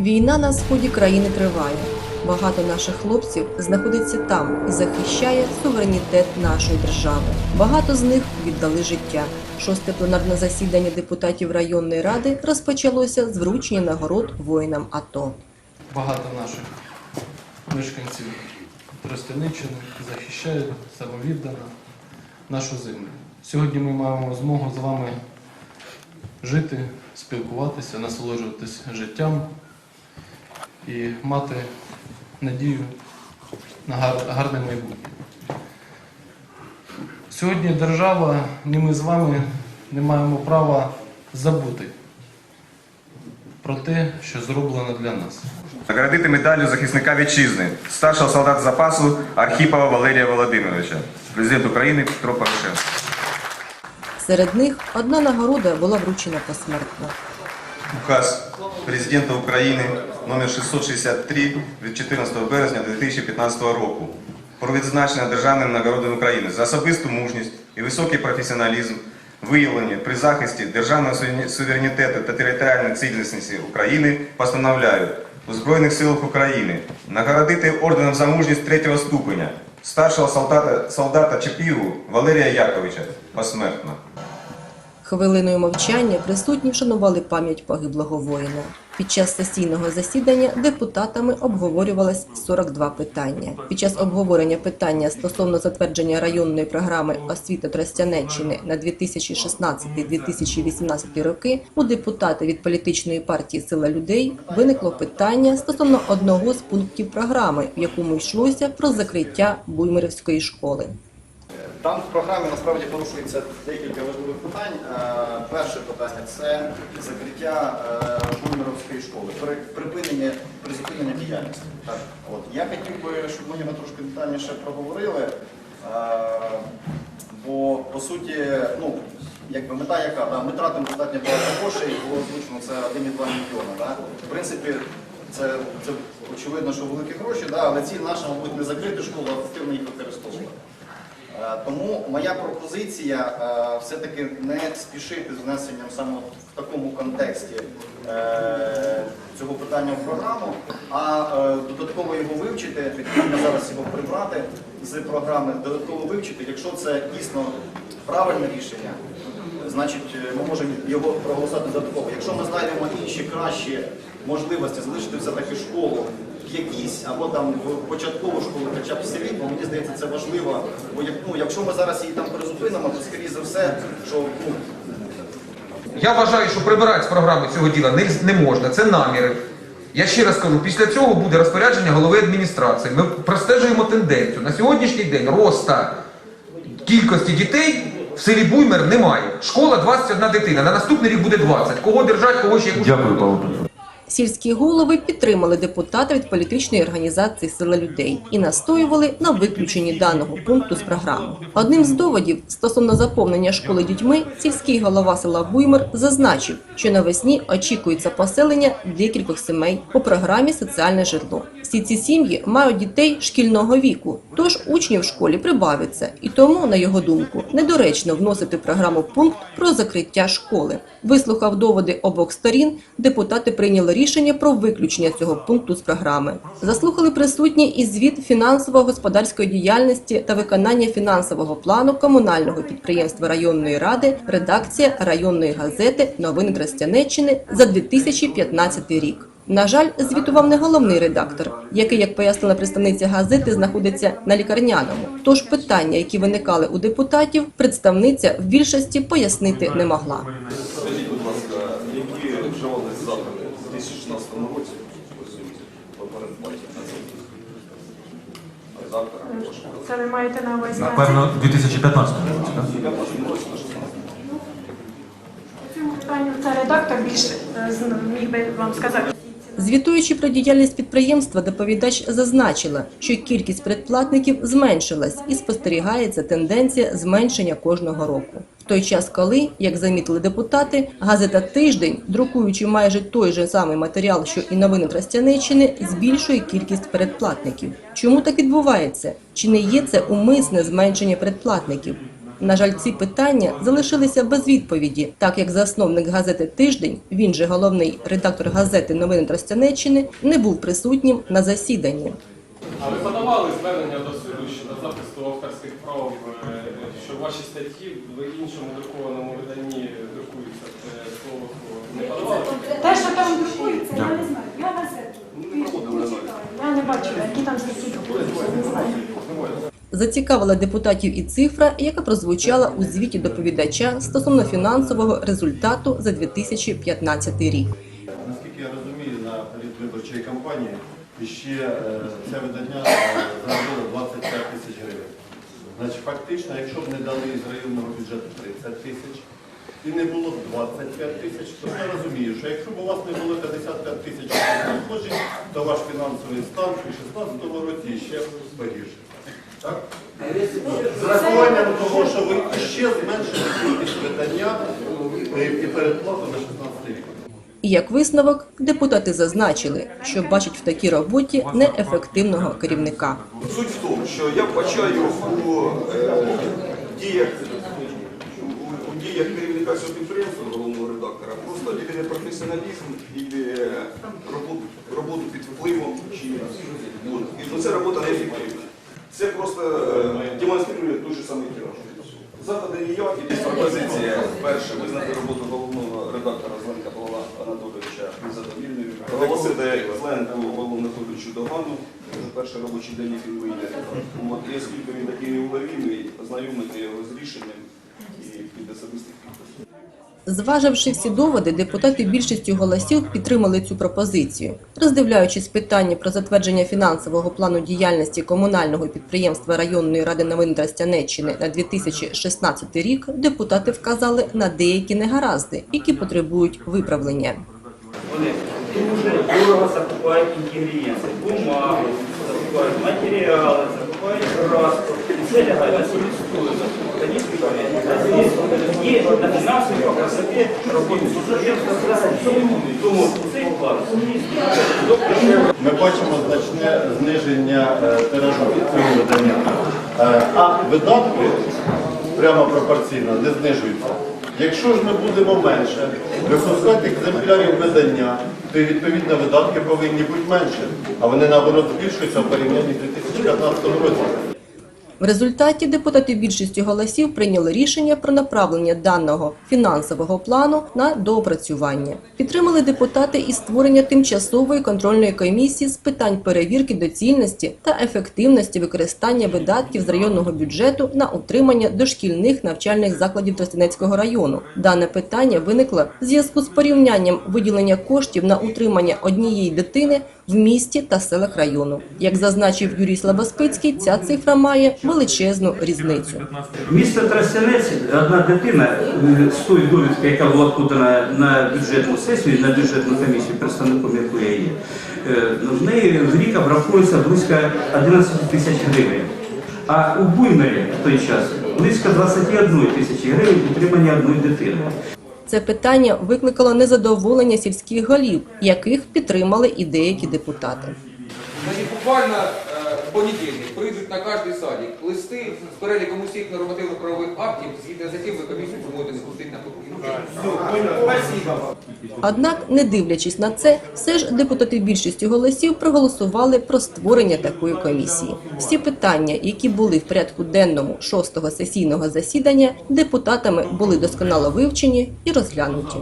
Війна на сході країни триває. Багато наших хлопців знаходиться там і захищає суверенітет нашої держави. Багато з них віддали життя. Шосте пленарне засідання депутатів районної ради розпочалося з вручення нагород воїнам АТО. Багато наших мешканців Тростяниччини захищають самовіддано нашу землю. Сьогодні ми маємо змогу з вами жити, спілкуватися, насолоджуватися життям і мати надію на гарне майбутнє. Сьогодні держава, ні ми з вами не маємо права забути про те, що зроблено для нас. Наградити медаллю захисника вітчизни, старшого солдата запасу Архіпова Валерія Володимировича, президент України Петро Порошенко. Серед них одна нагорода була вручена посмертно. Указ президента України номер 663 від 14 березня 2015 року про відзначення державними нагородами України за особисту мужність і високий професіоналізм, виявлені при захисті державного суверенітету та територіальної цілісності України постановляю у Збройних силах України нагородити орденом за мужність третього ступеня старшого солдата, солдата Чепігу Валерія Яковича посмертно. Хвилиною мовчання присутні вшанували пам'ять погиблого воїна. Під час сесійного засідання депутатами обговорювалось 42 питання. Під час обговорення питання стосовно затвердження районної програми освіти Тростянеччини на 2016-2018 роки у депутата від політичної партії Сила людей виникло питання стосовно одного з пунктів програми, в якому йшлося про закриття Буймирівської школи. Там в програмі насправді порушується декілька важливих питань. Е, Перше питання це закриття Жумеровської школи, при- припинення призупинення діяльності. Так, от я хотів би, щоб ми його трошки детальніше проговорили. е, Бо по суті, ну якби мета яка? Да? Ми тратимо достатньо багато грошей, було озвучено це 1,2 мільйона. Да? В принципі, це, це очевидно, що великі гроші, да? але ціль наша, мабуть, не закрити школу, а ефективно їх використовувати. Е, Тому моя пропозиція е, все-таки не спішити з внесенням саме в такому контексті е, цього питання в програму, а додатково його вивчити, відповідно зараз його прибрати з програми, додатково вивчити, якщо це дійсно правильне рішення, значить е, ми можемо його проголосувати додатково. Якщо ми знайдемо інші кращі можливості залишити все-таки школу в якійсь або там в початкову школу, хоча б в селі, бо мені здається, це важливо. Бо як- ну, якщо ми зараз її там призупинимо, то скоріше за все, що ну, Я вважаю, що прибирати з програми цього діла не, не можна, це наміри. Я ще раз кажу, після цього буде розпорядження голови адміністрації. Ми простежуємо тенденцію. На сьогоднішній день роста кількості дітей в селі Буймер немає. Школа 21 дитина. На наступний рік буде 20. Кого держать, кого ще яку Дякую, Павло Петрович. Сільські голови підтримали депутата від політичної організації Сила людей і настоювали на виключенні даного пункту з програми. Одним з доводів стосовно заповнення школи дітьми, сільський голова села Буймер зазначив, що навесні очікується поселення декількох сімей по програмі Соціальне житло. Всі ці сім'ї мають дітей шкільного віку, тож учнів в школі прибавиться, і тому, на його думку, недоречно вносити в програму пункт про закриття школи. Вислухав доводи обох сторін, депутати прийняли рішення про виключення цього пункту з програми. Заслухали присутні і звіт фінансово-господарської діяльності та виконання фінансового плану комунального підприємства районної ради, редакція районної газети Новини Тростянеччини за 2015 рік. На жаль, звітував не головний редактор, який, як пояснила представниця газети, знаходиться на лікарняному. Тож питання, які виникали у депутатів, представниця в більшості пояснити не могла. Скажіть, будь ласка, які вживались заходи у 2016 році по передплаті на це? Завтра або? Це ви маєте на увазі Напевно, 2015 році, так? Я можу році на 16 цьому питанню це редактор більше е, міг би вам сказати. Звітуючи про діяльність підприємства, доповідач зазначила, що кількість предплатників зменшилась і спостерігається тенденція зменшення кожного року. В той час, коли, як замітили депутати, газета Тиждень, друкуючи майже той же самий матеріал, що і новини Тростянеччини, збільшує кількість передплатників. Чому так відбувається? Чи не є це умисне зменшення предплатників? На жаль, ці питання залишилися без відповіді, так як засновник газети Тиждень, він же головний редактор газети Новини Тростянеччини, не був присутнім на засіданні. А ви подавали звернення до суду щодо захисту авторських прав, е, що ваші статті в іншому друкованому виданні друкуються е, слово не подавали? Те, що там друкується, я не знаю. Я газету не читаю. Я не бачила, які там статті друкуються. Зацікавила депутатів і цифра, яка прозвучала у звіті доповідача стосовно фінансового результату за 2015 рік. Наскільки я розумію, на передвиборчої кампанії ще це видання е, заробило 25 тисяч гривень. Значить, фактично, якщо б не дали з районного бюджету 30 тисяч і не було б 25 тисяч, то я розумію, що якщо б у вас не було 55 тисяч надходжень, то ваш фінансовий стан у 2016 році ще погіршився. Так? З рахуванням того, що ви ще зменшили кількість видання е, і передплату на 16 рік. І як висновок, депутати зазначили, що бачать в такій роботі неефективного керівника. Суть в тому, що я вбачаю у е, діях, у, діях керівника цього підприємства, головного редактора, просто і непрофесіоналізм, і е, роботу, роботу під впливом. Чи, от. і це робота неефективна. Це просто е, демонструє той же самий тираж. Заходи ніякі, є пропозиція. Перше, визнати роботу головного редактора Зленка Павла Анатолійовича незадовільною. Оголосити Зленку Павлу Анатолійовичу догану. Вже перший робочий день, який вийде. От, і оскільки він такий неуловімий, ознайомити його з рішенням і під особистих підписів. Зваживши всі доводи, депутати більшістю голосів підтримали цю пропозицію. Роздивляючись питання про затвердження фінансового плану діяльності комунального підприємства районної ради новин Тростянеччини на 2016 рік, депутати вказали на деякі негаразди, які потребують виправлення. Вони дуже дорого закупають інгредієнти, бумагу, закупають матеріали, закупають краску. І це лягає на. Тоді є на фінансовій красоті роботи. Тому Ми бачимо значне зниження е, тиражу цього видання. Е, А видатки прямо пропорційно не знижуються. Якщо ж ми будемо менше випускати екземплярів видання, то відповідно видатки повинні бути менше, а вони наоборот збільшуються в порівнянні з 2015 році. В результаті депутати більшістю голосів прийняли рішення про направлення даного фінансового плану на доопрацювання. Підтримали депутати і створення тимчасової контрольної комісії з питань перевірки доцільності та ефективності використання видатків з районного бюджету на утримання дошкільних навчальних закладів Тростянецького району. Дане питання виникло в зв'язку з порівнянням виділення коштів на утримання однієї дитини в місті та селах району. Як зазначив Юрій Слабоспицький, ця цифра має величезну різницю. Місто Тростянець, одна дитина е, з тої довідки, яка була подана на бюджетну сесію, на бюджетну комісію, представником якої я є, е, в неї в рік обраховується близько 11 тисяч гривень. А у Буймері в той час близько 21 тисячі гривень утримання одної дитини. Це питання викликало незадоволення сільських голів, яких підтримали і деякі депутати. Буквально е, в понедільник прийдуть на кожний садик листи з переліком усіх нормативно-правових актів, згідно з яким ви комісію проводите скрутить на Однак, не дивлячись на це, все ж депутати більшістю голосів проголосували про створення такої комісії. Всі питання, які були в порядку денному шостого сесійного засідання, депутатами були досконало вивчені і розглянуті.